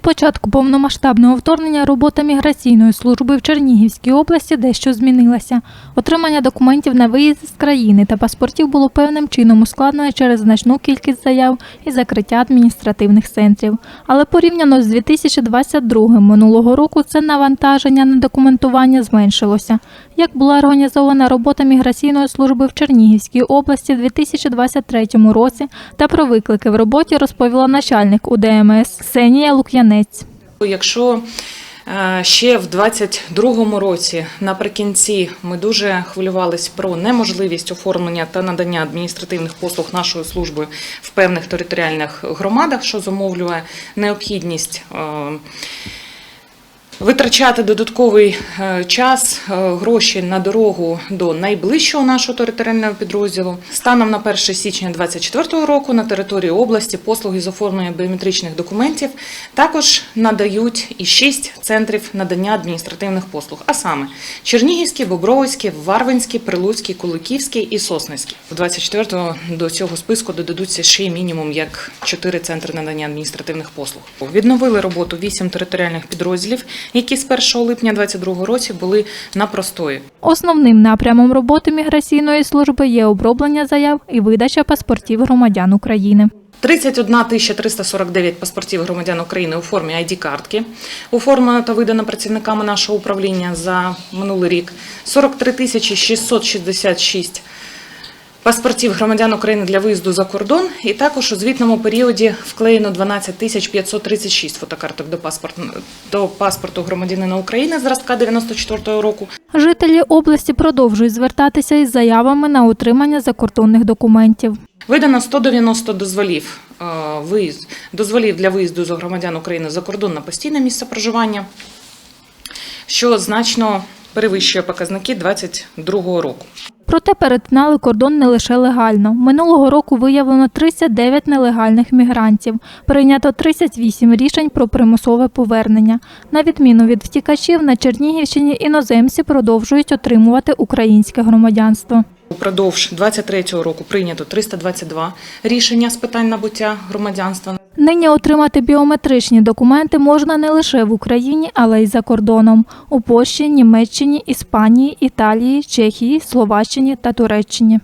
початку повномасштабного вторгнення робота міграційної служби в Чернігівській області дещо змінилася. Отримання документів на виїзд з країни та паспортів було певним чином ускладнене через значну кількість заяв і закриття адміністративних центрів. Але порівняно з 2022 минулого року це навантаження на документування зменшилося. Як була організована робота міграційної служби в Чернігівській області в 2023 році та про виклики в роботі розповіла начальник УДМС Ксенія Лук'янець. Якщо е, ще в 22-му році наприкінці ми дуже хвилювались про неможливість оформлення та надання адміністративних послуг нашою службою в певних територіальних громадах, що зумовлює необхідність е, витрачати додатковий е, час, е, гроші на дорогу до найближчого нашого територіального підрозділу. Станом на 1 січня 2024 року на території області послуги з оформлення біометричних документів також надають і шість центрів надання адміністративних послуг, а саме Чернігівський, Бобровицький, Варвинський, Прилуцький, Куликівський і Сосницький. У 24-го до цього списку додадуться ще мінімум як чотири центри надання адміністративних послуг. Відновили роботу вісім територіальних підрозділів, які з 1 липня 2022 році були на простої. Основним напрямом роботи міграційної служби є оброблення заяв і видача паспортів громадян України. 31 349 паспортів громадян України у формі ID-картки оформлено та видано працівниками нашого управління за минулий рік. 43 666 паспортів громадян України для виїзду за кордон. І також у звітному періоді вклеєно 12 536 фотокарток до паспорту, до паспорту громадянина України зразка 94 року. Жителі області продовжують звертатися із заявами на отримання закордонних документів. Видано 190 дозволів, е, виїзд, дозволів для виїзду з громадян України за кордон на постійне місце проживання, що значно перевищує показники 2022 року. Проте перетинали кордон не лише легально. Минулого року виявлено 39 нелегальних мігрантів. Прийнято 38 рішень про примусове повернення. На відміну від втікачів, на Чернігівщині іноземці продовжують отримувати українське громадянство. Упродовж 2023 року прийнято 322 рішення з питань набуття громадянства. Нині отримати біометричні документи можна не лише в Україні, але й за кордоном у Польщі, Німеччині, Іспанії, Італії, Чехії, Словаччині та Туреччині.